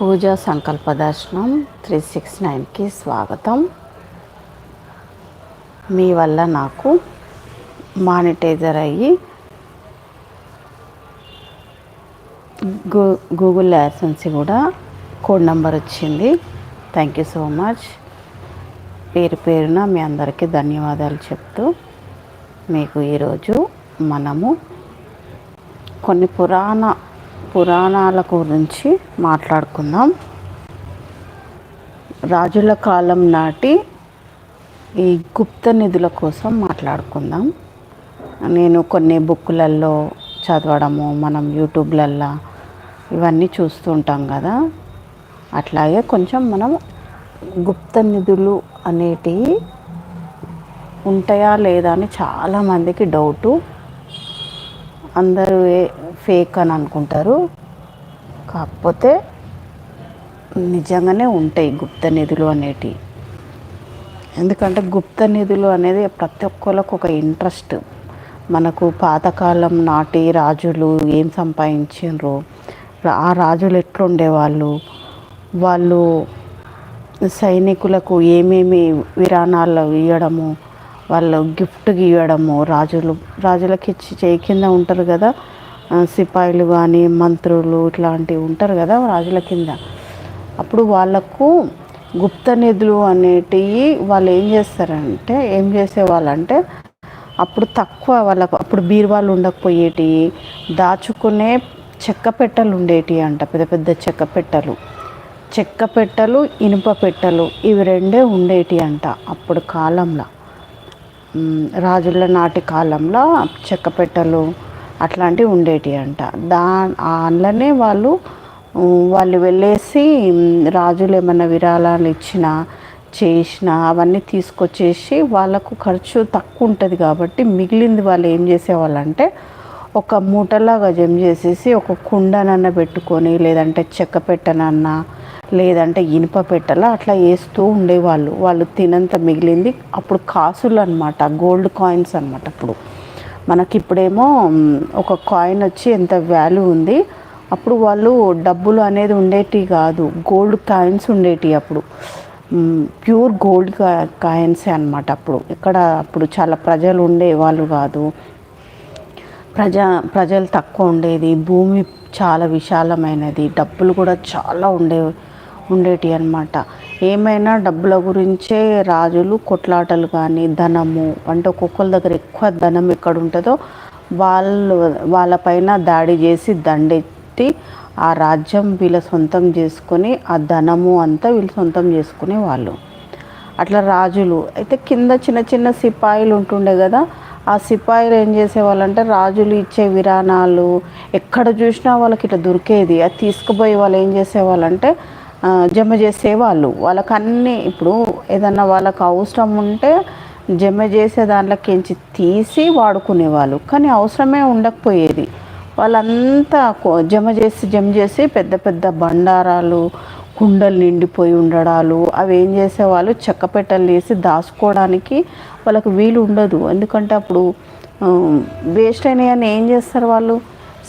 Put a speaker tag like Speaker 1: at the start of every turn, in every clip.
Speaker 1: పూజా సంకల్ప దర్శనం three six నైన్కి స్వాగతం. మీ వల్ల నాకు మానిటైజర్ అయ్యి గూ గూగుల్ యాసెన్సీ కూడా కోడ్ నెంబర్ వచ్చింది. Thank you so much. పేరు పేరున మీ అందరికీ ధన్యవాదాలు చెప్తూ మీకు ఈరోజు మనము కొన్ని పురాణ పురాణాల గురించి మాట్లాడుకుందాం. రాజుల కాలం నాటి ఈ గుప్త నిధుల కోసం మాట్లాడుకుందాం. నేను కొన్ని బుక్కులల్లో చదవడము మనం యూట్యూబ్లల్లో ఇవన్నీ చూస్తూ ఉంటాం కదా. అట్లాగే కొంచెం మనం గుప్త నిధులు అనేటివి ఉంటాయా లేదా అని చాలామందికి డౌటు. అందరూ ఫేక్ అని అనుకుంటారు. కాకపోతే నిజంగానే ఉంటాయి గుప్త నిధులు అనేటివి. ఎందుకంటే గుప్త నిధులు అనేది ప్రతి ఒక్కరికి ఒక ఇంట్రెస్ట్. మనకు పాతకాలం నాటి రాజులు ఏం సంపాదించారు ఆ రాజులు ఎట్లుండేవాళ్ళు వాళ్ళు సైనికులకు ఏమేమి విరాణాలు ఇవ్వడము వాళ్ళు గిఫ్ట్ ఇవ్వడము రాజులు రాజులకి ఇచ్చి చేయి కింద ఉంటారు కదా సిపాయిలు కానీ మంత్రులు ఇట్లాంటివి ఉంటారు కదా రాజుల కింద. అప్పుడు వాళ్ళకు గుప్త నిధులు అనేటివి వాళ్ళు ఏం చేస్తారంటే ఏం చేసేవాళ్ళంటే అప్పుడు తక్కువ వాళ్ళకు అప్పుడు బీరువాళ్ళు ఉండకపోయేటి దాచుకునే చెక్క పెట్టెలు ఉండేటి అంట పెద్ద పెద్ద చెక్క పెట్టెలు. చెక్క పెట్టెలు ఇనుప పెట్టెలు ఇవి రెండే ఉండేటి అంట అప్పుడు కాలంలో. రాజుల నాటి కాలంలో చెక్క పెట్టెలు అట్లాంటివి ఉండేటి అంట. దా అందులోనే వాళ్ళు వాళ్ళు వెళ్ళేసి రాజులు ఏమైనా విరాళాలు ఇచ్చినా చేసినా అవన్నీ తీసుకొచ్చేసి వాళ్ళకు ఖర్చు తక్కువ ఉంటుంది కాబట్టి మిగిలింది వాళ్ళు ఏం చేసేవాళ్ళంటే ఒక మూటలాగా జమ చేసేసి ఒక కుండనన్న పెట్టుకొని లేదంటే చెక్క పెట్టనన్నా లేదంటే ఇనుప పెట్టల అట్లా వేస్తూ ఉండేవాళ్ళు. వాళ్ళు తినంత మిగిలింది. అప్పుడు కాసులు అనమాట గోల్డ్ కాయిన్స్ అనమాట అప్పుడు మనకి ఇప్పుడేమో ఒక కాయిన్ వచ్చి ఎంత వాల్యూ ఉంది. అప్పుడు వాళ్ళు డబ్బులు అనేది ఉండేటి కాదు. గోల్డ్ కాయిన్స్ ఉండేటి అప్పుడు. ప్యూర్ గోల్డ్ కా- కాయిన్సే అనమాట అప్పుడు. ఇక్కడ అప్పుడు చాలా ప్రజలు ఉండేవాళ్ళు కాదు. ప్రజా ప్రజలు తక్కువ ఉండేది. భూమి చాలా విశాలమైనది. డబ్బులు కూడా చాలా ఉండే ఉండేటి అన్నమాట. ఏమైనా డబ్బుల గురించే రాజులు కొట్లాటలు కానీ ధనము అంటే ఒక్కొక్కరి దగ్గర ఎక్కువ ధనం ఎక్కడ ఉంటుందో వాళ్ళు వాళ్ళపైన దాడి చేసి దండెత్తి ఆ రాజ్యం వీళ్ళ సొంతం చేసుకొని ఆ ధనము అంతా వీళ్ళు సొంతం చేసుకునే వాళ్ళు. అట్లా రాజులు. అయితే కింద చిన్న చిన్న సిపాయిలు ఉంటుండే కదా ఆ సిపాయిలు ఏం చేసేవాళ్ళంటే రాజులు ఇచ్చే విరాణాలు ఎక్కడ చూసినా వాళ్ళకి ఇట్లా దొరికేది. అది తీసుకుపోయి వాళ్ళు ఏం చేసేవాళ్ళంటే అంటే జమ చేసేవాళ్ళు వాళ్ళకి అన్నీ ఇప్పుడు ఏదన్నా వాళ్ళకి అవసరం ఉంటే జమ చేసే దాంట్లోకించి తీసి వాడుకునేవాళ్ళు కానీ అవసరమే ఉండకపోయేది. వాళ్ళంతా జమ చేసి జమ చేసి పెద్ద పెద్ద బండారాలు కుండలు నిండిపోయి ఉండడాలు అవి ఏం చేసేవాళ్ళు? చెక్క పెట్టెలు తీసి దాచుకోవడానికి వాళ్ళకి వీలు ఉండదు. ఎందుకంటే అప్పుడు వేస్ట్ అయినాయని అని ఏం చేస్తారు వాళ్ళు?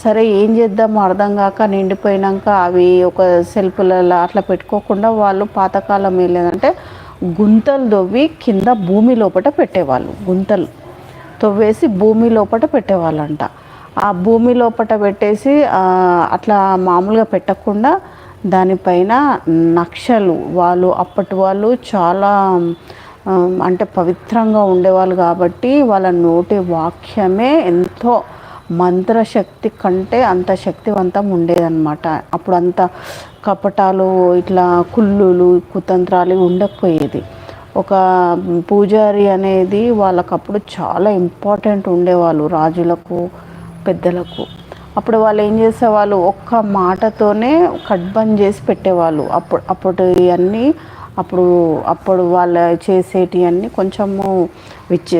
Speaker 1: సరే ఏం చేద్దామో అర్థం కాక నిండిపోయినాక అవి ఒక సెల్ఫ్లలో అట్లా పెట్టుకోకుండా వాళ్ళు పాతకాలం ఏం లేదంటే గుంతలు తవ్వి కింద భూమి లోపట పెట్టేవాళ్ళు గుంతలు తవ్వేసి భూమి లోపట పెట్టేవాళ్ళంట. ఆ భూమి లోపట పెట్టేసి అట్లా మామూలుగా పెట్టకుండా దానిపైన నక్షలు వాళ్ళు అప్పటి వాళ్ళు చాలా అంటే పవిత్రంగా ఉండేవాళ్ళు కాబట్టి వాళ్ళ నోటి వాక్యమే ఎంతో మంత్రశక్తి కంటే అంత శక్తివంతం ఉండేదన్నమాట. అప్పుడు అంత కపటాలు ఇట్లా కుళ్ళులు కుతంత్రాలు ఉండకపోయేది. ఒక పూజారి అనేది వాళ్ళకప్పుడు చాలా ఇంపార్టెంట్ ఉండేవాళ్ళు రాజులకు పెద్దలకు. అప్పుడు వాళ్ళు ఏం చేసేవాళ్ళు ఒక్క మాటతోనే కట్బంద్ చేసి పెట్టేవాళ్ళు. అప్పుడు అప్పుడు అన్నీ అప్పుడు అప్పుడు వాళ్ళు చేసేటి అన్నీ కొంచెము విచ్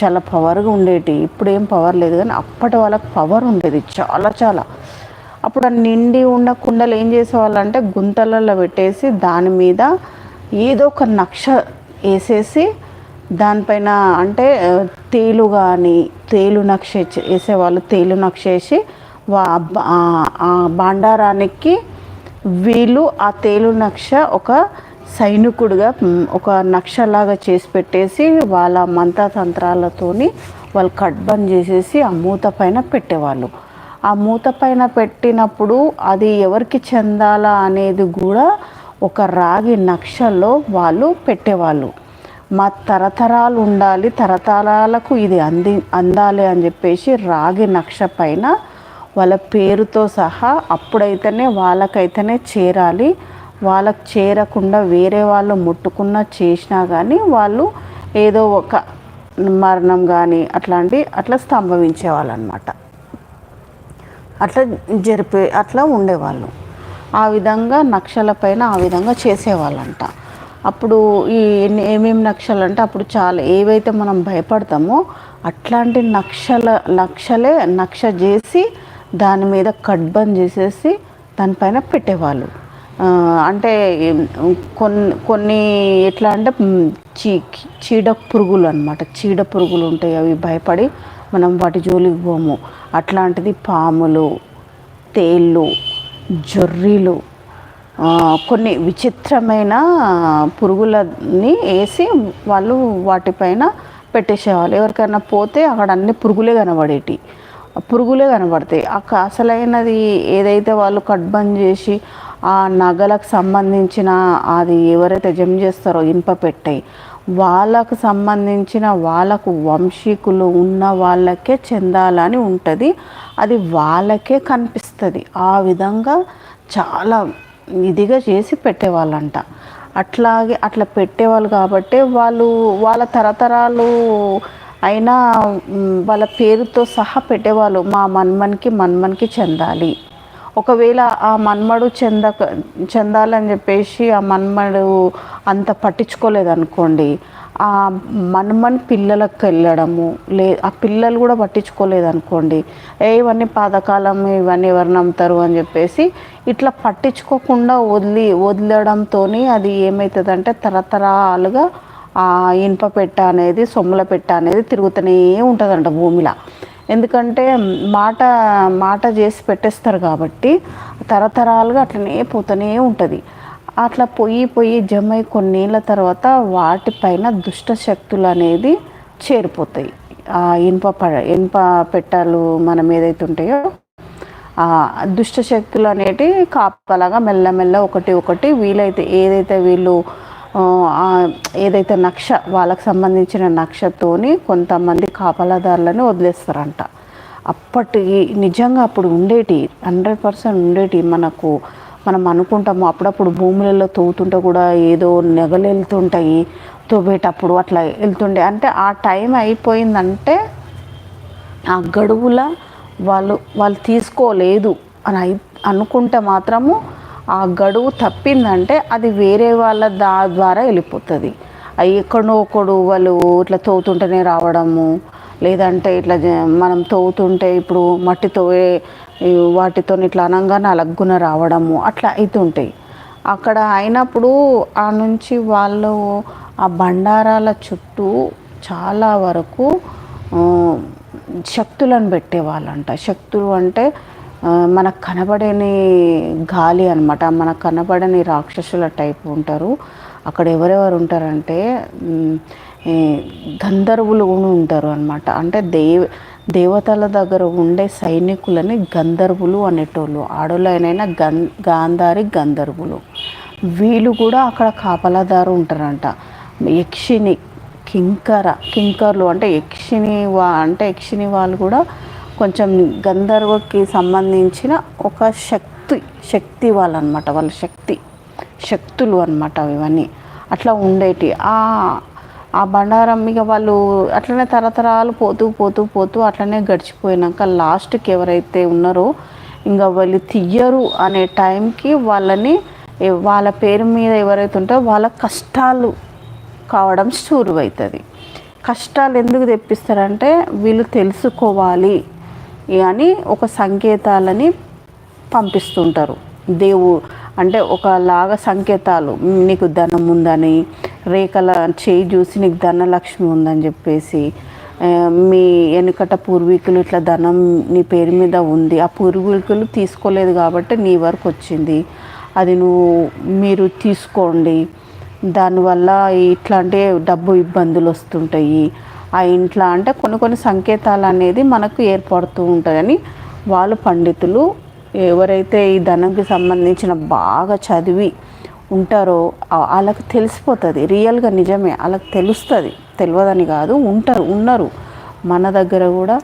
Speaker 1: చాలా పవర్గా ఉండేటి. ఇప్పుడు ఏం పవర్ లేదు కానీ అప్పటి వాళ్ళకి పవర్ ఉండేది చాలా చాలా. అప్పుడు నిండి ఉన్న కుండలు ఏం చేసేవాళ్ళు అంటే గుంతలలో పెట్టేసి దాని మీద ఏదో ఒక నక్ష వేసేసి దానిపైన అంటే తేలు కానీ తేలు నక్ష వేసేవాళ్ళు తేలు నక్ష వేసి వా- ఆ- బాండారానికి వీళ్ళు ఆ తేలు నక్ష ఒక సైనికుడుగా ఒక నక్షలాగా చేసి పెట్టేసి వాళ్ళ మంత్రతంత్రాలతోని వాళ్ళు కట్బంద్ చేసేసి ఆ మూత పైన పెట్టేవాళ్ళు. ఆ మూత పైన పెట్టినప్పుడు అది ఎవరికి చెందాలా అనేది కూడా ఒక రాగి నక్షలో వాళ్ళు పెట్టేవాళ్ళు. మా తరతరాలు ఉండాలి తరతరాలకు ఇది అంది అందాలి అని చెప్పేసి రాగి నక్ష పైన వాళ్ళ పేరుతో సహా అప్పుడైతేనే వాళ్ళకైతేనే చేరాలి. వాళ్ళకి చేరకుండా వేరే వాళ్ళు ముట్టుకున్నా చేసినా కానీ వాళ్ళు ఏదో ఒక మరణం కానీ అట్లాంటి అట్లా స్తంభవించేవాళ్ళు అనమాట అట్లా జరిపే అట్లా ఉండేవాళ్ళు. ఆ విధంగా నక్షల పైన ఆ విధంగా చేసేవాళ్ళంట. అప్పుడు ఈ ఎన్ని- ఏమేమి నక్షలు అంటే అప్పుడు చాలా ఏవైతే మనం భయపడతామో అట్లాంటి నక్షల నక్షలే నక్ష చేసి దాని మీద కట్బంద్ చేసేసి దానిపైన పెట్టేవాళ్ళు. అంటే కొన్ని కొన్ని ఎట్లా అంటే చీ చీడ పురుగులు అనమాట చీడ పురుగులు ఉంటాయి అవి భయపడి మనం వాటి జోలికి పోము. అట్లాంటిది పాములు తేళ్ళు జొర్రీలు కొన్ని విచిత్రమైన పురుగులని వేసి వాళ్ళు వాటిపైన పెట్టేసేవాళ్ళు. ఎవరికైనా పోతే అక్కడ అన్ని పురుగులే కనబడేటి. పురుగులే కనబడతాయి. ఆ అసలైనది ఏదైతే వాళ్ళు కట్బంద్ చేసి ఆ నగలకు సంబంధించిన అది ఎవరైతే జమ చేస్తారో ఇనుప పెట్టాయి వాళ్ళకు సంబంధించిన వాళ్ళకు వంశీకులు ఉన్న వాళ్ళకే చెందాలని ఉంటుంది. అది వాళ్ళకే కనిపిస్తుంది. ఆ విధంగా చాలా ఇదిగా చేసి పెట్టేవాళ్ళంట. అట్లాగే అట్లా పెట్టేవాళ్ళు కాబట్టి వాళ్ళు వాళ్ళ తరతరాలు అయినా వాళ్ళ పేరుతో సహా పెట్టేవాళ్ళు. మా మన్మన్కి మన్మన్కి చెందాలి. ఒకవేళ ఆ మన్మడు చెందక చెందాలని చెప్పేసి ఆ మన్మడు అంత పట్టించుకోలేదనుకోండి ఆ మన్మన్ పిల్లలకు వెళ్ళడము లే ఆ పిల్లలు కూడా పట్టించుకోలేదనుకోండి ఏ ఇవన్నీ పాతకాలం ఇవన్నీ ఎవరు నమ్ముతారు అని చెప్పేసి ఇట్లా పట్టించుకోకుండా వదిలి వదలడంతో అది ఏమవుతుందంటే తరతరాలుగా ఆ ఇనుప పెట్ట అనేది సొమ్ముల పెట్ట అనేది తిరుగుతూనే ఉంటుందంట భూమిలో. ఎందుకంటే మాట మాట చేసి పెట్టేస్తారు కాబట్టి తరతరాలుగా అట్లనే పోతూనే ఉంటుంది. అట్లా పొయ్యి పొయ్యి జమై కొన్నేళ్ళ తర్వాత వాటిపైన దుష్ట శక్తులు అనేది చేరిపోతాయి. ఆ ఇనుప పడ ఇనుప పెట్టాలు మనం ఏదైతే ఉంటాయో ఆ దుష్ట శక్తులు అనేటివి కాపలాగా మెల్లమెల్ల ఒకటి ఒకటి వీలైతే ఏదైతే వీళ్ళు ఏదైతే నక్ష వాళ్ళకి సంబంధించిన నక్షతోని కొంతమంది కాపలాదారులని వదిలేస్తారంట. అప్పటి నిజంగా అప్పుడు ఉండేటి హండ్రెడ్ పర్సెంట్ ఉండేటి మనకు మనం అనుకుంటాము అప్పుడప్పుడు భూములలో తవ్వుతుంటే కూడా ఏదో నెగలు వెళ్తుంటాయి తవ్వేటప్పుడు అట్లా వెళ్తుండే. అంటే ఆ టైం అయిపోయిందంటే ఆ గడువుల వాళ్ళు వాళ్ళు తీసుకోలేదు అని అయి అనుకుంటే మాత్రము గడువు తప్పిందంటే అది వేరే వాళ్ళ దా ద్వారా వెళ్ళిపోతుంది. అవి ఎక్కడో ఒకడు వాళ్ళు ఇట్లా తోతుంటేనే రావడము లేదంటే ఇట్లా మనం తవ్వుతుంటే ఇప్పుడు మట్టితో వాటితో ఇట్లా అనంగానే అలగ్గున రావడము అట్లా అవుతుంటాయి అక్కడ అయినప్పుడు ఆ నుంచి వాళ్ళు ఆ బండారాల చుట్టూ చాలా వరకు శక్తులను పెట్టేవాళ్ళంట. శక్తులు అంటే మనకు కనబడని గాలి అనమాట మనకు కనబడని రాక్షసుల టైప్ ఉంటారు. అక్కడ ఎవరెవరు ఉంటారంటే గంధర్వులు కూడా ఉంటారు అనమాట అంటే దేవ దేవతల దగ్గర ఉండే సైనికులని గంధర్వులు అనేటోళ్ళు. ఆడోళ్ళైనా గం గాంధారి గంధర్వులు. వీళ్ళు కూడా అక్కడ కాపలాదారు ఉంటారంట. యక్షిని కింకర కింకర్లు అంటే యక్షిని వా అంటే యక్షిని వాళ్ళు కూడా కొంచెం గంధర్వకి సంబంధించిన ఒక శక్తి శక్తి వాళ్ళు అనమాట వాళ్ళ శక్తి శక్తులు అనమాట ఇవన్నీ. అట్లా ఉండేటి. ఆ ఆ బండారం ఇక వాళ్ళు అట్లనే తరతరాలు పోతూ పోతూ పోతూ అట్లనే గడిచిపోయినాక లాస్ట్కి ఎవరైతే ఉన్నారో ఇంకా వాళ్ళు తీయరు అనే టైంకి వాళ్ళని వాళ్ళ పేరు మీద ఎవరైతే ఉంటారో వాళ్ళ కష్టాలు కావడం అవుతుంది కష్టాలు ఎందుకు తెప్పిస్తారంటే వీళ్ళు తెలుసుకోవాలి. అని ఒక సంకేతాలని పంపిస్తుంటారు. దేవు అంటే ఒకలాగా సంకేతాలు. నీకు ధనం ఉందని రేఖల చేయి చూసి నీకు ధనలక్ష్మి ఉందని చెప్పేసి మీ వెనుకట పూర్వీకులు ఇట్లా ధనం నీ పేరు మీద ఉంది. ఆ పూర్వీకులు తీసుకోలేదు కాబట్టి నీ వరకు వచ్చింది. అది నువ్వు మీరు తీసుకోండి. దానివల్ల ఇట్లాంటి డబ్బు ఇబ్బందులు వస్తుంటాయి. ఆ ఇంట్లో అంటే కొన్ని కొన్ని సంకేతాలు అనేది మనకు ఏర్పడుతూ ఉంటాయని వాళ్ళు పండితులు ఎవరైతే ఈ ధనంకి సంబంధించిన బాగా చదివి ఉంటారో వాళ్ళకి తెలిసిపోతుంది. రియల్గా నిజమే. వాళ్ళకి తెలుస్తుంది. తెలియదని కాదు. ఉంటారు ఉన్నారు. మన దగ్గర కూడా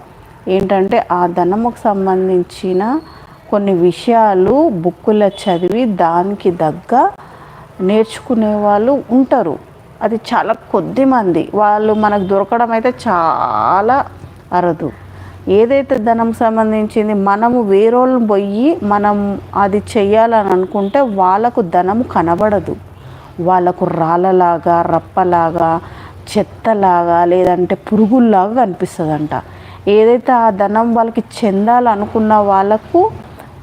Speaker 1: ఏంటంటే ఆ ధనముకు సంబంధించిన కొన్ని విషయాలు బుక్కులో చదివి దానికి తగ్గ నేర్చుకునే వాళ్ళు ఉంటారు. అది చాలా కొద్ది మంది. వాళ్ళు మనకు దొరకడం అయితే చాలా అరదు. ఏదైతే ధనం సంబంధించింది మనము వేరోళ్ళని పోయి మనం అది చెయ్యాలని అనుకుంటే వాళ్ళకు ధనము కనబడదు. వాళ్ళకు రాళ్ళలాగా రప్పలాగా చెత్తలాగా లేదంటే పురుగుల్లాగా కనిపిస్తుందంట. ఏదైతే ఆ ధనం వాళ్ళకి చెందాలనుకున్న వాళ్ళకు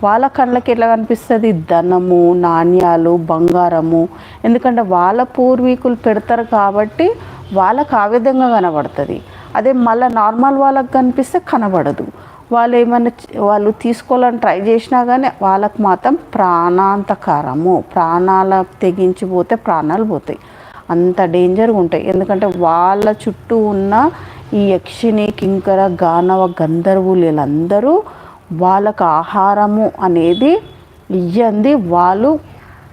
Speaker 1: వాళ్ళ కళ్ళకి ఎట్లా కనిపిస్తుంది? ధనము నాణ్యాలు బంగారము. ఎందుకంటే వాళ్ళ పూర్వీకులు పెడతారు కాబట్టి వాళ్ళకు ఆ విధంగా కనబడుతుంది. అదే మళ్ళీ నార్మల్ వాళ్ళకి కనిపిస్తే కనబడదు. వాళ్ళు ఏమైనా వాళ్ళు తీసుకోవాలని ట్రై చేసినా కానీ వాళ్ళకు మాత్రం ప్రాణాంతకారము. ప్రాణాల తెగించిపోతే ప్రాణాలు పోతాయి. అంత డేంజర్గా ఉంటాయి. ఎందుకంటే వాళ్ళ చుట్టూ ఉన్న ఈ యక్షిని కింకర గానవ గంధర్వులు వీళ్ళందరూ వాళ్ళకు ఆహారము అనేది ఇయ్యంది వాళ్ళు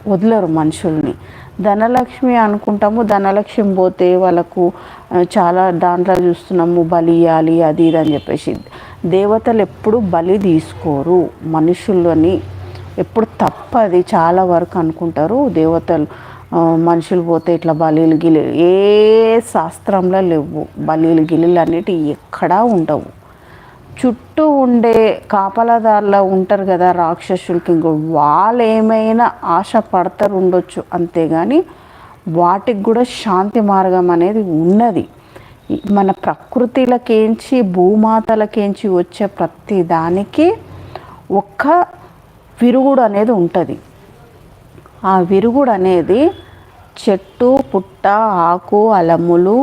Speaker 1: వదలరు మనుషుల్ని. ధనలక్ష్మి అనుకుంటాము ధనలక్ష్మి పోతే వాళ్ళకు చాలా దాంట్లో చూస్తున్నాము బలి ఇవ్వాలి అది ఇది అని చెప్పేసి. దేవతలు ఎప్పుడు బలి తీసుకోరు మనుషులని. ఎప్పుడు తప్పది చాలా వరకు అనుకుంటారు దేవతలు. మనుషులు పోతే ఇట్లా బలీలు గిలీలు ఏ శాస్త్రంలో లేవు. బలీలు గిలీలు అనేటివి ఎక్కడా ఉండవు. చుట్టూ ఉండే కాపలాదారులు ఉంటారు కదా రాక్షసులకి ఇంకో వాళ్ళు ఏమైనా ఆశ పడతారు ఉండొచ్చు అంతేగాని వాటికి కూడా శాంతి మార్గం అనేది ఉన్నది. మన ప్రకృతిలకేంచి భూమాతలకేంచి వచ్చే ప్రతి దానికి ఒక్క విరుగుడు అనేది ఉంటుంది. ఆ విరుగుడు అనేది చెట్టు పుట్ట ఆకు అలములు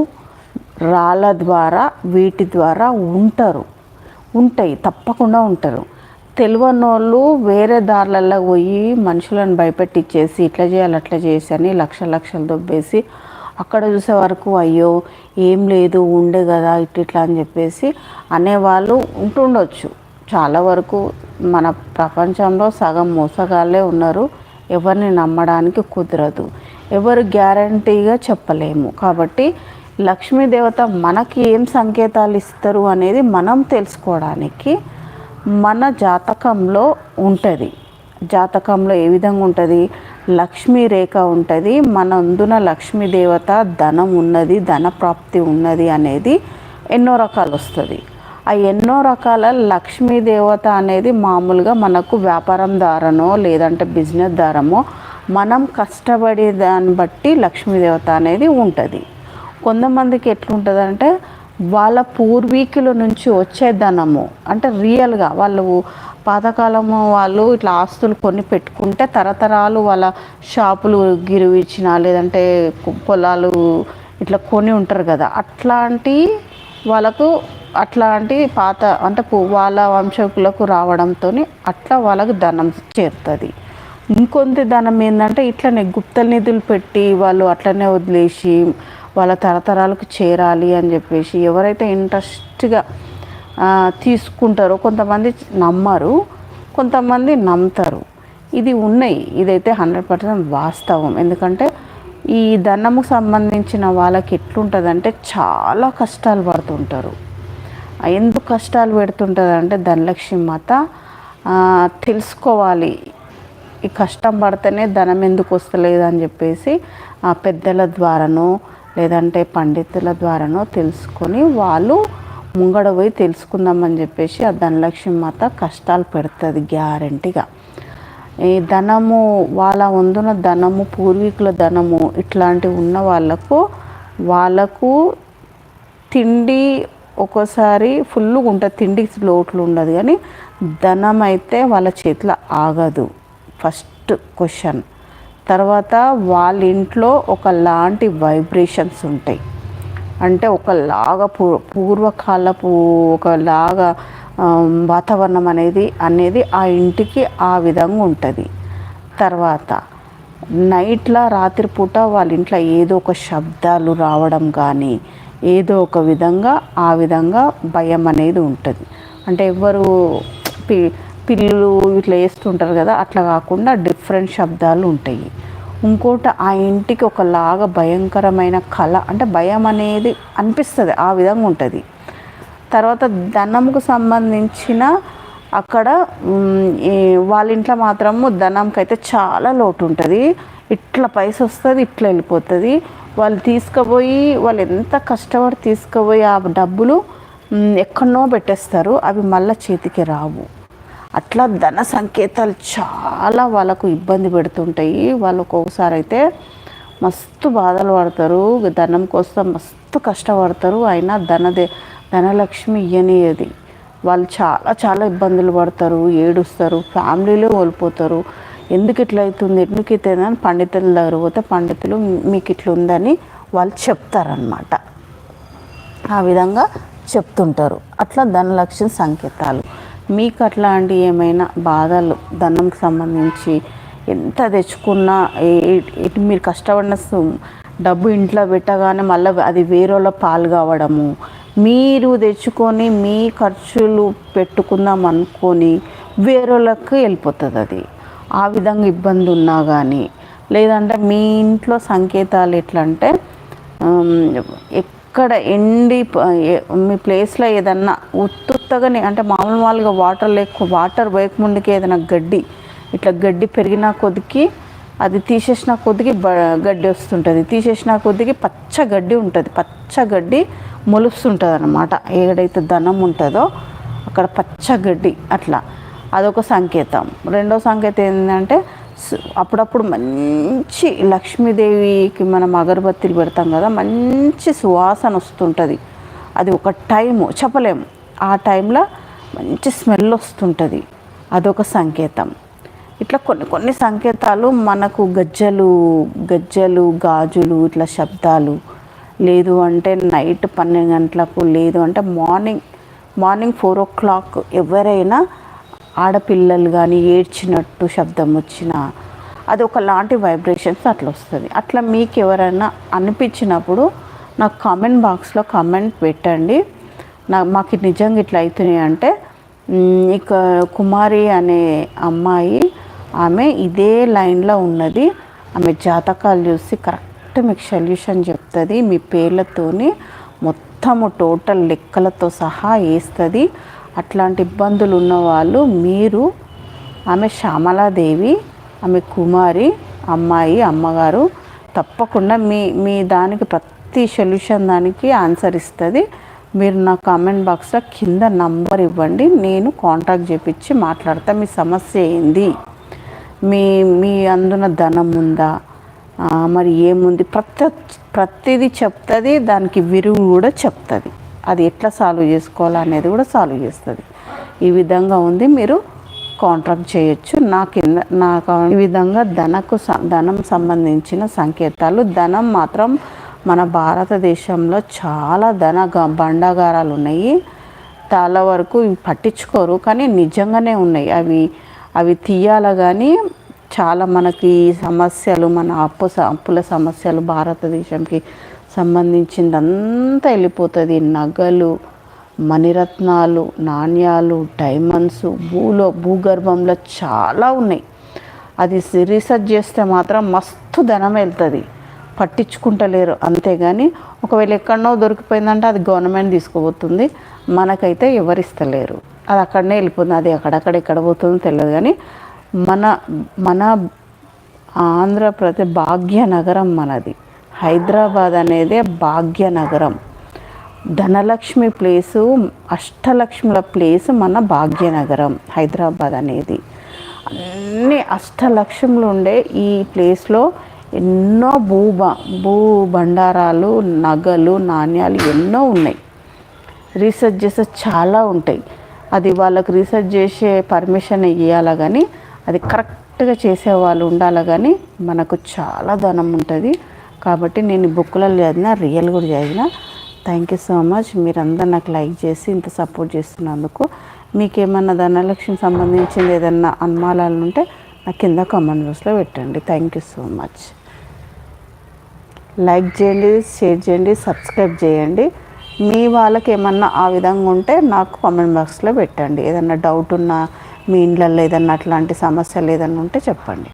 Speaker 1: రాళ్ళ ద్వారా వీటి ద్వారా ఉంటారు. ఉంటాయి తప్పకుండా ఉంటారు. తెలియని వాళ్ళు వేరే దారులలో పోయి మనుషులను భయపెట్టిచ్చేసి ఇట్లా చేయాలి అట్లా చేసి అని లక్ష లక్షలు దొబ్బేసి అక్కడ చూసే వరకు అయ్యో ఏం లేదు ఉండే కదా ఇట్లా ఇట్లా అని చెప్పేసి అనేవాళ్ళు ఉంటుండొచ్చు. చాలా వరకు మన ప్రపంచంలో సగం మోసగాళ్ళే ఉన్నారు. ఎవరిని నమ్మడానికి కుదరదు. ఎవరు గ్యారంటీగా చెప్పలేము. కాబట్టి లక్ష్మీదేవత మనకి ఏం సంకేతాలు ఇస్తారు అనేది మనం తెలుసుకోవడానికి మన జాతకంలో ఉంటుంది. జాతకంలో ఏ విధంగా ఉంటుంది? లక్ష్మీ రేఖ ఉంటుంది. మన అందున లక్ష్మీదేవత ధనం ఉన్నది ధన ప్రాప్తి ఉన్నది అనేది ఎన్నో రకాలు వస్తుంది. ఆ ఎన్నో రకాల లక్ష్మీదేవత అనేది మామూలుగా మనకు వ్యాపారం ద్వారానో లేదంటే బిజినెస్ ద్వారామో మనం కష్టపడే దాన్ని బట్టి లక్ష్మీదేవత అనేది ఉంటుంది. కొంతమందికి ఎట్లుంటుందంటే వాళ్ళ పూర్వీకుల నుంచి వచ్చే ధనము అంటే రియల్గా వాళ్ళు పాతకాలము వాళ్ళు ఇట్లా ఆస్తులు కొని పెట్టుకుంటే తరతరాలు వాళ్ళ షాపులు గిరివిచ్చిన లేదంటే పొలాలు ఇట్లా కొని ఉంటారు కదా. అట్లాంటి వాళ్ళకు అట్లాంటి పాత అంటే వాళ్ళ వంశకులకు రావడంతో అట్లా వాళ్ళకు ధనం చేరుతుంది. ఇంకొంత ధనం ఏంటంటే ఇట్లనే గుప్త నిధులు పెట్టి వాళ్ళు అట్లనే వదిలేసి వాళ్ళ తరతరాలకు చేరాలి అని చెప్పేసి ఎవరైతే ఇంట్రెస్ట్గా తీసుకుంటారో కొంతమంది నమ్మరు కొంతమంది నమ్ముతారు. ఇది ఉన్నాయి. ఇదైతే హండ్రెడ్ పర్సెంట్ వాస్తవం. ఎందుకంటే ఈ ధనముకు సంబంధించిన వాళ్ళకి ఎట్లుంటుందంటే చాలా కష్టాలు పడుతుంటారు. ఎందుకు కష్టాలు పెడుతుంటుంది అంటే ధనలక్ష్మి మాత తెలుసుకోవాలి. ఈ కష్టం పడితేనే ధనం ఎందుకు వస్తలేదు అని చెప్పేసి ఆ పెద్దల ద్వారానో లేదంటే పండితుల ద్వారానో తెలుసుకొని వాళ్ళు ముంగడ పోయి తెలుసుకుందామని చెప్పేసి ఆ ధనలక్ష్మి మాత కష్టాలు పెడుతుంది గ్యారంటీగా. ఈ ధనము వాళ్ళ వందున ధనము పూర్వీకుల ధనము ఇట్లాంటివి ఉన్న వాళ్ళకు వాళ్ళకు తిండి ఒక్కోసారి ఫుల్గా ఉంటుంది తిండికి లోట్లు ఉండదు కానీ ధనం అయితే వాళ్ళ చేతిలో ఆగదు. ఫస్ట్ క్వశ్చన్ తర్వాత వాళ్ళ ఇంట్లో ఒకలాంటి వైబ్రేషన్స్ ఉంటాయి. అంటే ఒకలాగా పూ పూర్వకాలపు ఒకలాగా వాతావరణం అనేది అనేది ఆ ఇంటికి ఆ విధంగా ఉంటుంది. తర్వాత నైట్లో రాత్రిపూట వాళ్ళ ఇంట్లో ఏదో ఒక శబ్దాలు రావడం కానీ ఏదో ఒక విధంగా ఆ విధంగా భయం అనేది ఉంటుంది. అంటే ఎవరు పి పిల్లులు ఇట్లా వేస్తుంటారు కదా అట్లా కాకుండా డిఫరెంట్ శబ్దాలు ఉంటాయి. ఇంకోటి ఆ ఇంటికి ఒకలాగా భయంకరమైన కళ అంటే భయం అనేది అనిపిస్తుంది ఆ విధంగా ఉంటుంది. తర్వాత ధనంకు సంబంధించిన అక్కడ వాళ్ళ ఇంట్లో మాత్రము ధనంకి అయితే చాలా లోటు ఉంటుంది ఇట్లా పైస వస్తుంది ఇట్లా వెళ్ళిపోతుంది. వాళ్ళు తీసుకుపోయి వాళ్ళు ఎంత కష్టపడి తీసుకుపోయి ఆ డబ్బులు ఎక్కడనో పెట్టేస్తారు అవి మళ్ళీ చేతికి రావు. అట్లా ధన సంకేతాలు చాలా వాళ్ళకు ఇబ్బంది పెడుతుంటాయి. వాళ్ళు ఒక్కొక్కసారి అయితే మస్తు బాధలు పడతారు. ధనం కోసం మస్తు కష్టపడతారు. అయినా ధనదే ధనలక్ష్మి ఇయ్యనియది వాళ్ళు చాలా చాలా ఇబ్బందులు పడతారు. ఏడుస్తారు. ఫ్యామిలీలో కోల్పోతారు. ఎందుకు ఇట్లా అవుతుంది? ఎందుకు ఇట్లా అని పండితుల దగ్గర పోతే పండితులు మీకు ఇట్లా ఉందని వాళ్ళు చెప్తారనమాట ఆ విధంగా చెప్తుంటారు. అట్లా ధనలక్ష్మి సంకేతాలు. మీకు అట్లాంటి ఏమైనా బాధలు ధనంకి సంబంధించి ఎంత తెచ్చుకున్నా ఇటు మీరు కష్టపడిన డబ్బు ఇంట్లో పెట్టగానే మళ్ళీ అది వేరేళ్ళ పాలు కావడము. మీరు తెచ్చుకొని మీ ఖర్చులు పెట్టుకుందాం అనుకొని వేరేళ్ళకి వెళ్ళిపోతుంది అది. ఆ విధంగా ఇబ్బంది ఉన్నా కానీ లేదంటే మీ ఇంట్లో సంకేతాలు ఎట్లా అంటే ఎక్కడ ఎండి మీ ప్లేస్లో ఏదన్నా ఉత్తుత్తగానే అంటే మామూలు మామూలుగా వాటర్ లేక వాటర్ వేయకముందుకే ఏదైనా గడ్డి ఇట్లా గడ్డి పెరిగిన కొద్దికి అది తీసేసిన కొద్దికి బ గడ్డి వస్తుంటుంది. తీసేసిన కొద్దికి పచ్చ గడ్డి ఉంటుంది. పచ్చ గడ్డి మొలుస్తుంటుంది అనమాట ఏడైతే ధనం ఉంటుందో అక్కడ పచ్చ గడ్డి అట్లా. అదొక సంకేతం. రెండో సంకేతం ఏంటంటే అప్పుడప్పుడు మంచి లక్ష్మీదేవికి మనం అగరబత్తీలు పెడతాం కదా మంచి సువాసన వస్తుంటుంది. అది ఒక టైము చెప్పలేము. ఆ టైంలో మంచి స్మెల్ వస్తుంటుంది. అదొక సంకేతం. ఇట్లా కొన్ని కొన్ని సంకేతాలు మనకు గజ్జలు గజ్జలు గాజులు ఇట్లా శబ్దాలు. లేదు అంటే నైట్ పన్నెండు గంటలకు లేదు అంటే morning morning four o'clock ఎవరైనా ఆడపిల్లలు కానీ ఏడ్చినట్టు శబ్దం వచ్చినా అది ఒకలాంటి వైబ్రేషన్స్ అట్లా వస్తుంది అట్లా మీకు ఎవరైనా అనిపించినప్పుడు నాకు కామెంట్ బాక్స్లో కామెంట్ పెట్టండి. నా మాకు నిజంగా ఇట్లా అవుతున్నాయి అంటే ఇక కుమారి అనే అమ్మాయి ఆమె ఇదే లైన్లో ఉన్నది. ఆమె జాతకాలు చూసి కరెక్ట్ మీకు సొల్యూషన్ చెప్తుంది. మీ పేర్లతోని మొత్తము టోటల్ లెక్కలతో సహా వేస్తుంది. అట్లాంటి ఇబ్బందులు ఉన్న వాళ్ళు మీరు ఆమె శ్యామలాదేవి ఆమె కుమారి అమ్మాయి అమ్మగారు తప్పకుండా మీ మీ దానికి ప్రతి సొల్యూషన్ దానికి ఆన్సర్ ఇస్తుంది. మీరు నా కామెంట్ బాక్స్లో కింద నంబర్ ఇవ్వండి. నేను కాంటాక్ట్ చేపించి మాట్లాడతా. మీ సమస్య ఏంది? మీ మీ అందున ధనం ఉందా? మరి ఏముంది? ప్రతి ప్రతిదీ చెప్తుంది. దానికి విరుగు కూడా చెప్తుంది. అది ఎట్లా సాల్వ్ చేసుకోవాలనేది కూడా సాల్వ్ చేస్తుంది. ఈ విధంగా ఉంది మీరు కాంట్రాక్ట్ చేయొచ్చు. నా కింద నాకు ఈ విధంగా ధనకు స- ధనం సంబంధించిన సంకేతాలు ధనం మాత్రం మన భారతదేశంలో చాలా ధన బండాగారాలు ఉన్నాయి. చాలా వరకు పట్టించుకోరు కానీ నిజంగానే ఉన్నాయి. అవి అవి తీయాల కానీ చాలా మనకి సమస్యలు మన అప్పు స- అప్పుల సమస్యలు భారతదేశంకి సంబంధించిందంతా వెళ్ళిపోతుంది. నగలు మణిరత్నాలు నాణ్యాలు డైమండ్స్ భూలో భూగర్భంలో చాలా ఉన్నాయి. అది సి- రీసెర్చ్ చేస్తే మాత్రం మస్తు ధనం వెళ్తుంది. పట్టించుకుంటలేరు. అంతేగాని ఒకవేళ ఎక్కడనో దొరికిపోయిందంటే అది గవర్నమెంట్ తీసుకుపోతుంది. మనకైతే ఎవరిస్తలేరు. అది అక్కడనే వెళ్ళిపోతుంది. అది అక్కడక్కడ ఎక్కడ పోతుందో తెలియదు కానీ మన మన ఆంధ్రప్రదేశ్ భాగ్యనగరం మనది. హైదరాబాద్ అనేది భాగ్యనగరం. ధనలక్ష్మి ప్లేసు అష్టలక్ష్ముల ప్లేస్ మన భాగ్యనగరం హైదరాబాద్ అనేది. అన్ని అష్టలక్ష్ములు ఉండే ఈ ప్లేస్లో ఎన్నో భూబ భూ బండారాలు నగలు నాణ్యాలు ఎన్నో ఉన్నాయి. రీసెర్చ్ చేస్తే చాలా ఉంటాయి. అది వాళ్ళకు రీసెర్చ్ చేసే పర్మిషన్ ఇవ్వాలి కానీ అది కరెక్ట్గా చేసే వాళ్ళు ఉండాలి కానీ మనకు చాలా ధనం ఉంటుంది. కాబట్టి నేను బుక్లలో చదివిన రియల్ కూడా చదివిన. థ్యాంక్ యూ సో మచ్ మీరందరూ నాకు లైక్ చేసి ఇంత సపోర్ట్ చేస్తున్నందుకు. మీకేమన్నా ధనలక్ష్మి సంబంధించింది ఏదన్నా అనుమానాలు ఉంటే నా కింద కామెంట్ బాక్స్లో పెట్టండి. Thank you so much like చేయండి షేర్ చేయండి సబ్స్క్రైబ్ చేయండి. మీ వాళ్ళకి ఏమన్నా ఆ విధంగా ఉంటే నాకు కామెంట్ బాక్స్లో పెట్టండి. ఏదన్నా డౌట్ ఉన్నా మీ ఇండ్లలో ఏదన్నా అట్లాంటి సమస్యలు ఏదన్నా ఉంటే చెప్పండి.